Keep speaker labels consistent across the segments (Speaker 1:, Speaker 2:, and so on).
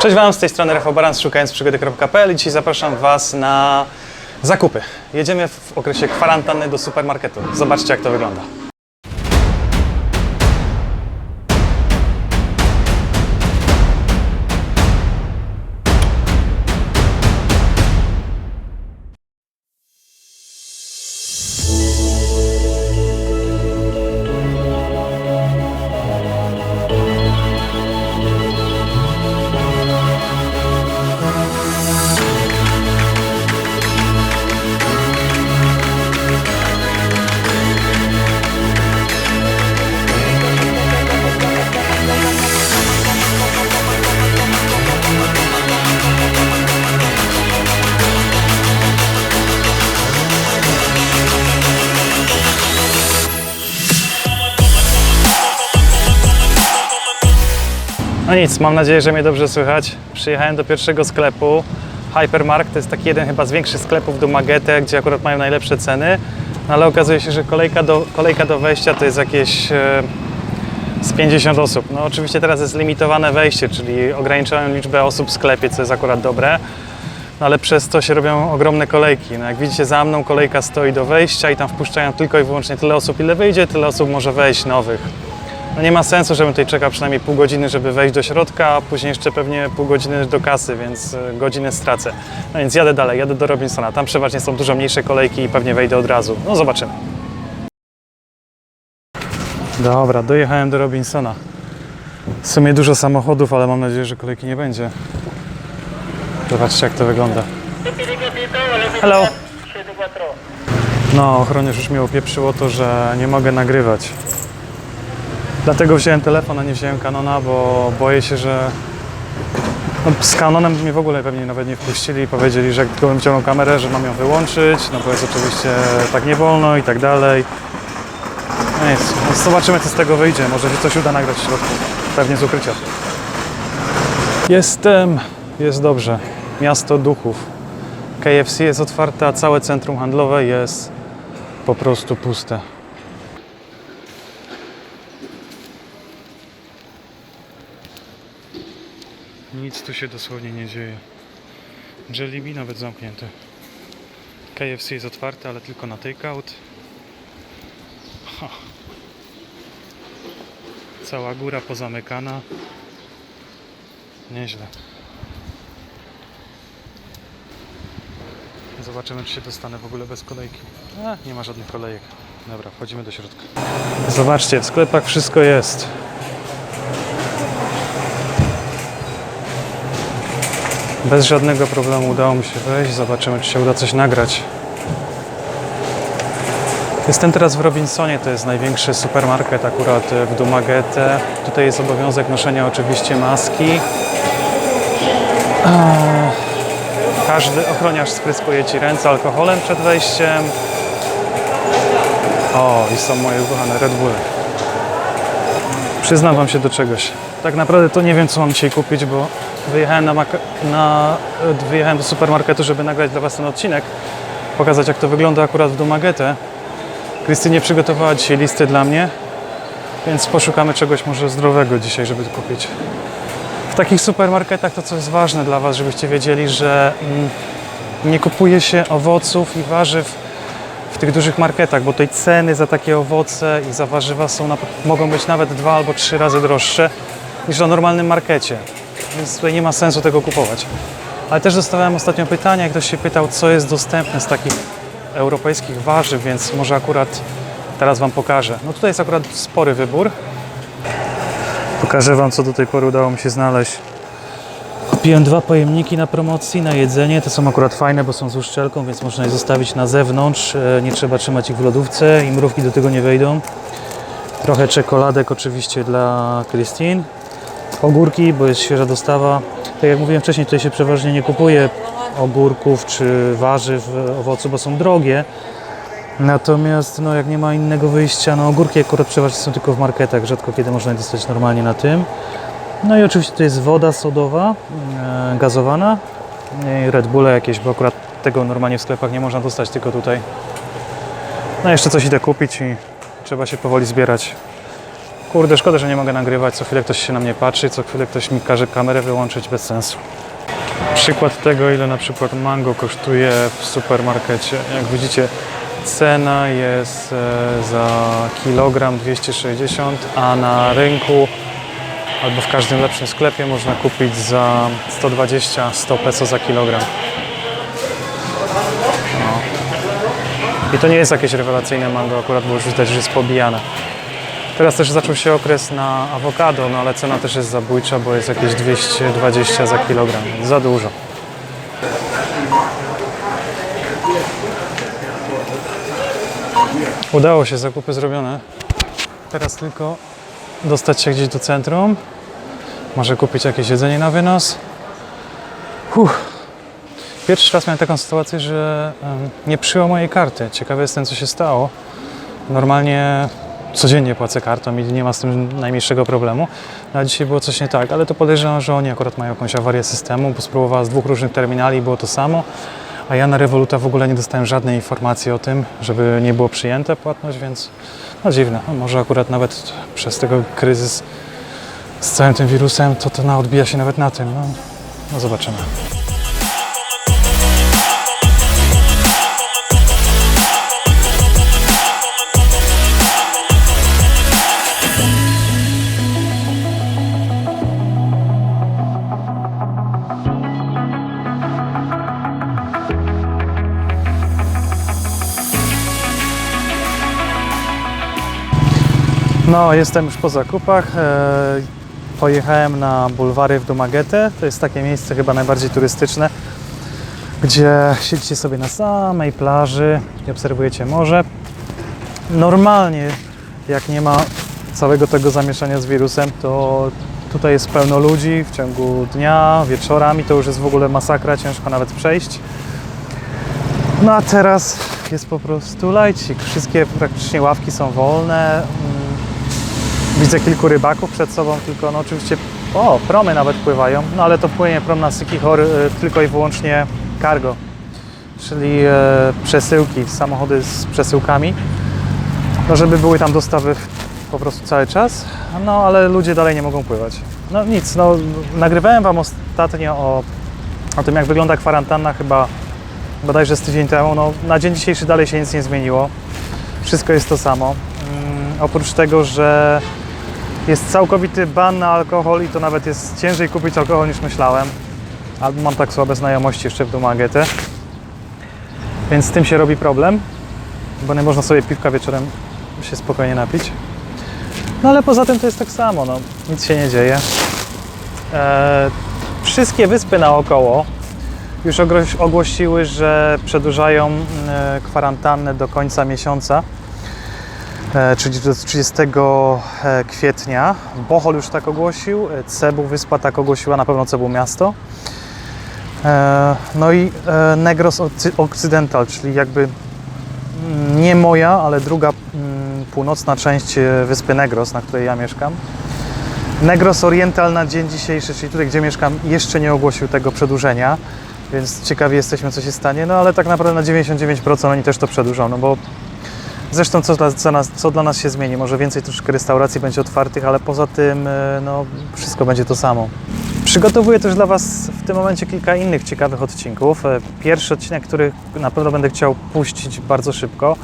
Speaker 1: Cześć Wam, z tej strony Rafał szukając przygody.pl i dzisiaj zapraszam Was na zakupy. Jedziemy w okresie kwarantanny do supermarketu. Zobaczcie jak to wygląda. No nic, mam nadzieję, że mnie dobrze słychać. Przyjechałem do pierwszego sklepu. Hypermarkt to jest taki jeden chyba z większych sklepów do Magete, gdzie akurat mają najlepsze ceny. No ale okazuje się, że kolejka do, kolejka do wejścia to jest jakieś e, z 50 osób. No oczywiście teraz jest limitowane wejście, czyli ograniczają liczbę osób w sklepie, co jest akurat dobre. No ale przez to się robią ogromne kolejki. No jak widzicie za mną kolejka stoi do wejścia i tam wpuszczają tylko i wyłącznie tyle osób, ile wyjdzie, tyle osób może wejść nowych. No nie ma sensu, żebym tutaj czekał przynajmniej pół godziny, żeby wejść do środka, a później jeszcze pewnie pół godziny do kasy, więc e, godzinę stracę. No więc jadę dalej, jadę do Robinsona. Tam przeważnie są dużo mniejsze kolejki i pewnie wejdę od razu. No zobaczymy. Dobra, dojechałem do Robinsona. W sumie dużo samochodów, ale mam nadzieję, że kolejki nie będzie. Zobaczcie jak to wygląda. Hello. No, ochroniarz już mi opieprzyło to, że nie mogę nagrywać. Dlatego wziąłem telefon, a nie wziąłem Canona, bo boję się, że no, z Canonem mnie w ogóle pewnie nawet nie wpuścili i powiedzieli, że jak tylko bym ciągnął kamerę, że mam ją wyłączyć, no bo jest oczywiście tak nie wolno i tak dalej. No nic, no, zobaczymy co z tego wyjdzie, może się coś uda nagrać w środku, pewnie z ukrycia. Jestem, jest dobrze, miasto duchów. KFC jest otwarte, a całe centrum handlowe jest po prostu puste. Tu się dosłownie nie dzieje. Jollibee nawet zamknięte. KFC jest otwarte, ale tylko na takeout. Ha. Cała góra pozamykana. Nieźle. Zobaczymy, czy się dostanę w ogóle bez kolejki. A, nie ma żadnych kolejek. Dobra, wchodzimy do środka. Zobaczcie, w sklepach wszystko jest. Bez żadnego problemu udało mi się wejść. Zobaczymy, czy się uda coś nagrać. Jestem teraz w Robinsonie, to jest największy supermarket akurat w Dumagete. Tutaj jest obowiązek noszenia oczywiście maski. Eee, Każdy ochroniarz spryskuje Ci ręce alkoholem przed wejściem. O, i są moje ukochane Red Bull. Przyznam Wam się do czegoś. Tak naprawdę to nie wiem, co mam dzisiaj kupić, bo wyjechałem, na, na, wyjechałem do supermarketu, żeby nagrać dla Was ten odcinek, pokazać jak to wygląda akurat w Dumagete. Krystynie przygotowała dzisiaj listy dla mnie, więc poszukamy czegoś może zdrowego dzisiaj, żeby kupić. W takich supermarketach to co jest ważne dla Was, żebyście wiedzieli, że mm, nie kupuje się owoców i warzyw w tych dużych marketach, bo tej ceny za takie owoce i za warzywa są, mogą być nawet dwa albo trzy razy droższe niż na normalnym markecie. Więc tutaj nie ma sensu tego kupować. Ale też dostawałem ostatnio pytania, ktoś się pytał, co jest dostępne z takich europejskich warzyw, więc może akurat teraz Wam pokażę. No tutaj jest akurat spory wybór. Pokażę Wam, co do tej pory udało mi się znaleźć. Kupiłem dwa pojemniki na promocji na jedzenie. Te są akurat fajne, bo są z uszczelką, więc można je zostawić na zewnątrz. E, Nie trzeba trzymać ich w lodówce i mrówki do tego nie wejdą. Trochę czekoladek oczywiście dla Christine. Ogórki, bo jest świeża dostawa. Tak jak mówiłem wcześniej, tutaj się przeważnie nie kupuje ogórków czy warzyw, owoców, bo są drogie. Natomiast no, jak nie ma innego wyjścia, no ogórki akurat przeważnie są tylko w marketach, rzadko kiedy można je dostać normalnie na tym. No i oczywiście to jest woda sodowa, e, gazowana, i Red Bulle jakieś, bo akurat tego normalnie w sklepach nie można dostać, tylko tutaj. No jeszcze coś idę kupić i trzeba się powoli zbierać. Kurde, szkoda, że nie mogę nagrywać. Co chwilę ktoś się na mnie patrzy, co chwilę ktoś mi każe kamerę wyłączyć bez sensu. Przykład tego, ile na przykład mango kosztuje w supermarkecie. Jak widzicie, cena jest e, za kilogram 260, a na rynku albo w każdym lepszym sklepie można kupić za 120-100 peso za kilogram. No. I to nie jest jakieś rewelacyjne mango, akurat bo już widać, że jest pobijane. Teraz też zaczął się okres na awokado, no ale cena też jest zabójcza, bo jest jakieś 220 za kilogram. Za dużo. Udało się, zakupy zrobione. Teraz tylko dostać się gdzieś do centrum. Może kupić jakieś jedzenie na wynos. Uff. Pierwszy raz miałem taką sytuację, że nie przyjął mojej karty. Ciekawy jestem, co się stało. Normalnie codziennie płacę kartą i nie ma z tym najmniejszego problemu. No, dzisiaj było coś nie tak, ale to podejrzewam, że oni akurat mają jakąś awarię systemu, bo spróbowała z dwóch różnych terminali i było to samo. A ja na Revoluta w ogóle nie dostałem żadnej informacji o tym, żeby nie było przyjęte płatność, więc no dziwne. No, może akurat nawet przez tego kryzys z całym tym wirusem, to to odbija się nawet na tym. No, no zobaczymy. No, jestem już po zakupach. E, pojechałem na bulwary w Dumagetę. To jest takie miejsce chyba najbardziej turystyczne, gdzie siedzicie sobie na samej plaży i obserwujecie morze. Normalnie, jak nie ma całego tego zamieszania z wirusem, to tutaj jest pełno ludzi w ciągu dnia, wieczorami. To już jest w ogóle masakra, ciężko nawet przejść. No a teraz jest po prostu lajcik. Wszystkie praktycznie ławki są wolne. Widzę kilku rybaków przed sobą, tylko no oczywiście, o, promy nawet pływają, no ale to płynie prom na Sykichor y, tylko i wyłącznie cargo, czyli e, przesyłki, samochody z przesyłkami, no żeby były tam dostawy po prostu cały czas, no ale ludzie dalej nie mogą pływać. No nic, no nagrywałem Wam ostatnio o, o tym, jak wygląda kwarantanna chyba bodajże z tydzień temu, no na dzień dzisiejszy dalej się nic nie zmieniło, wszystko jest to samo. Mm, oprócz tego, że jest całkowity ban na alkohol i to nawet jest ciężej kupić alkohol niż myślałem. Albo mam tak słabe znajomości jeszcze w Dumagetę. Więc z tym się robi problem, bo nie można sobie piwka wieczorem się spokojnie napić. No ale poza tym to jest tak samo, no, nic się nie dzieje. E, wszystkie wyspy naokoło już ogłosiły, że przedłużają e, kwarantannę do końca miesiąca czyli do 30 e, kwietnia. Bohol już tak ogłosił, e, Cebu wyspa tak ogłosiła, na pewno Cebu miasto. E, No i e, Negros Occidental, czyli jakby mm, nie moja, ale druga mm, północna część e, wyspy Negros, na której ja mieszkam. Negros Oriental na dzień dzisiejszy, czyli tutaj, gdzie mieszkam, jeszcze nie ogłosił tego przedłużenia, więc ciekawi jesteśmy, co się stanie. No ale tak naprawdę na 99% oni też to przedłużą, no bo Zresztą co dla, co, nas, co dla nas się zmieni? Może więcej troszkę restauracji będzie otwartych, ale poza tym e, no, wszystko będzie to samo. Przygotowuję też dla Was w tym momencie kilka innych ciekawych odcinków. E, Pierwszy odcinek, który na pewno będę chciał puścić bardzo szybko,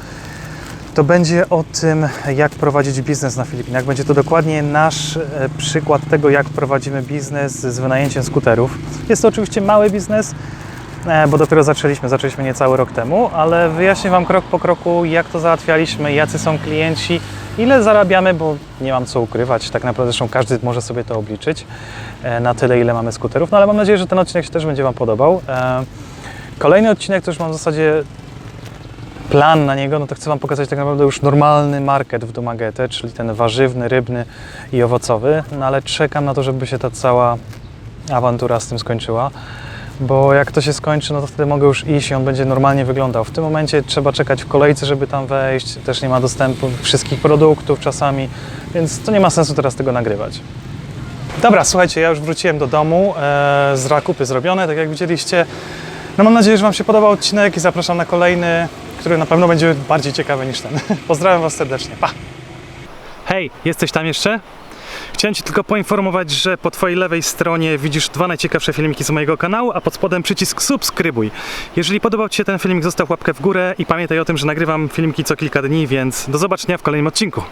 Speaker 1: to będzie o tym, jak prowadzić biznes na Filipinach. Będzie to dokładnie nasz e, przykład tego, jak prowadzimy biznes z wynajęciem skuterów. Jest to oczywiście mały biznes, bo dopiero zaczęliśmy, zaczęliśmy niecały rok temu, ale wyjaśnię Wam krok po kroku, jak to załatwialiśmy, jacy są klienci, ile zarabiamy, bo nie mam co ukrywać, tak naprawdę zresztą każdy może sobie to obliczyć e, na tyle, ile mamy skuterów, no ale mam nadzieję, że ten odcinek się też będzie Wam podobał. E, Kolejny odcinek to już mam w zasadzie plan na niego, no to chcę Wam pokazać tak naprawdę już normalny market w Dumagetę, czyli ten warzywny, rybny i owocowy, no ale czekam na to, żeby się ta cała awantura z tym skończyła bo jak to się skończy, no to wtedy mogę już iść i on będzie normalnie wyglądał. W tym momencie trzeba czekać w kolejce, żeby tam wejść, też nie ma dostępu do wszystkich produktów czasami, więc to nie ma sensu teraz tego nagrywać. Dobra, słuchajcie, ja już wróciłem do domu, e, z zakupy zrobione, tak jak widzieliście. No mam nadzieję, że Wam się podobał odcinek i zapraszam na kolejny, który na pewno będzie bardziej ciekawy niż ten. Pozdrawiam Was serdecznie, pa! Hej, jesteś tam jeszcze? Chciałem Ci tylko poinformować, że po Twojej lewej stronie widzisz dwa najciekawsze filmiki z mojego kanału, a pod spodem przycisk subskrybuj. Jeżeli podobał Ci się ten filmik, zostaw łapkę w górę i pamiętaj o tym, że nagrywam filmiki co kilka dni, więc do zobaczenia w kolejnym odcinku.